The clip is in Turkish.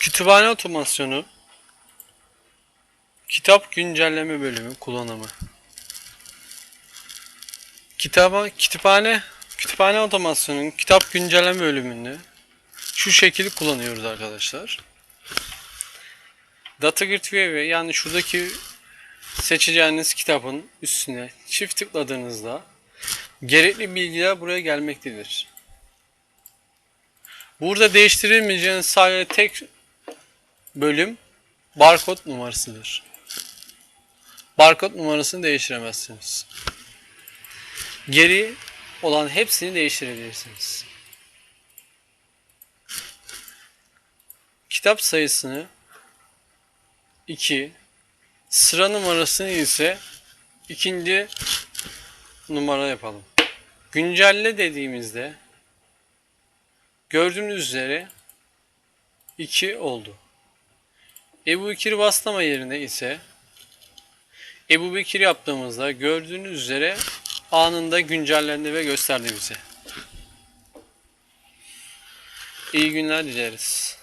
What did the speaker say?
Kütüphane otomasyonu Kitap güncelleme bölümü kullanımı Kitaba, kütüphane kütüphane otomasyonunun kitap güncelleme bölümünü şu şekilde kullanıyoruz arkadaşlar. Data Gateway yani şuradaki seçeceğiniz kitabın üstüne çift tıkladığınızda gerekli bilgiler buraya gelmektedir. Burada değiştirilmeyeceğiniz sadece tek bölüm barkod numarasıdır. Barkod numarasını değiştiremezsiniz. Geri olan hepsini değiştirebilirsiniz. Kitap sayısını 2, sıra numarasını ise ikinci numara yapalım. Güncelle dediğimizde gördüğünüz üzere 2 oldu. Ebu Bekir baslama yerine ise Ebu Bekir yaptığımızda gördüğünüz üzere anında güncellendi ve gösterdi bize. İyi günler dileriz.